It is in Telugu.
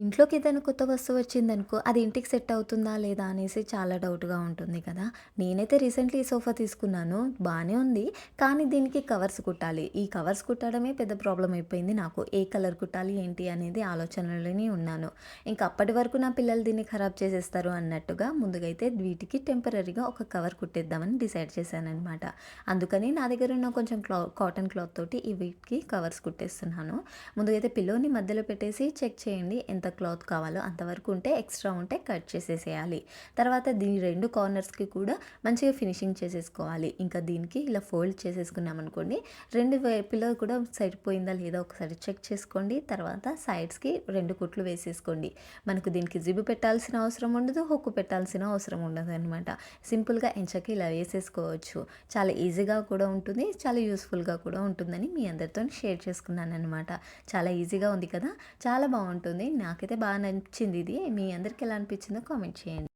ఇంట్లోకి ఏదైనా కొత్త వస్తువు వచ్చిందనుకో, అది ఇంటికి సెట్ అవుతుందా లేదా అనేసి చాలా డౌట్‌గా ఉంటుంది కదా! నేనైతే రీసెంట్‌లీ ఈ సోఫా తీసుకున్నాను. బాగానే ఉంది. కానీ దీనికి కవర్స్ కుట్టాలి. ఈ కవర్స్ కుట్టడమే పెద్ద ప్రాబ్లం అయిపోయింది నాకు. ఏ కలర్ కుట్టాలి ఏంటి అనేది ఆలోచనలోనే ఉన్నాను. ఇంకా అప్పటి వరకు నా పిల్లలు దీన్ని ఖరాబ్ చేసేస్తారు అన్నట్టుగా ముందుగా అయితే వీటికి టెంపరరీగా ఒక కవర్ కుట్టేద్దామని డిసైడ్ చేశానమాట అందుకని నా దగ్గర ఉన్న కొంచెం క్లా కాటన్ క్లాత్ తోటి ఈ వీటికి కవర్స్ కుట్టేస్తున్నాను. ముందుగా అయితే పిల్లోని మధ్యలో పెట్టేసి చెక్ చేయండి ఎంత క్లాత్ కావాలో అంతవరకు ఉంటే ఎక్స్ట్రా ఉంటే కట్ చేసేసేయాలి. తర్వాత దీని రెండు కార్నర్స్కి కూడా మంచిగా ఫినిషింగ్ చేసేసుకోవాలి. ఇంకా దీనికి ఇలా ఫోల్డ్ చేసేసుకున్నాం అనుకోండి రెండు వైపులో కూడా సరిపోయిందా లేదా ఒకసారి చెక్ చేసుకోండి. తర్వాత సైడ్స్కి రెండు కుట్లు వేసేసుకోండి. మనకు దీనికి జిబు పెట్టాల్సిన అవసరం ఉండదు హుక్కు పెట్టాల్సిన అవసరం ఉండదు అనమాట సింపుల్గా ఎంచకి ఇలా వేసేసుకోవచ్చు. చాలా ఈజీగా కూడా ఉంటుంది చాలా యూస్ఫుల్గా కూడా ఉంటుందని మీ అందరితో షేర్ చేసుకున్నాను అనమాట చాలా ఈజీగా ఉంది కదా? చాలా బాగుంటుంది. నాకు నాకైతే బాగా నచ్చింది ఇది. మీ అందరికి ఎలా అనిపించిందో కామెంట్ చేయండి.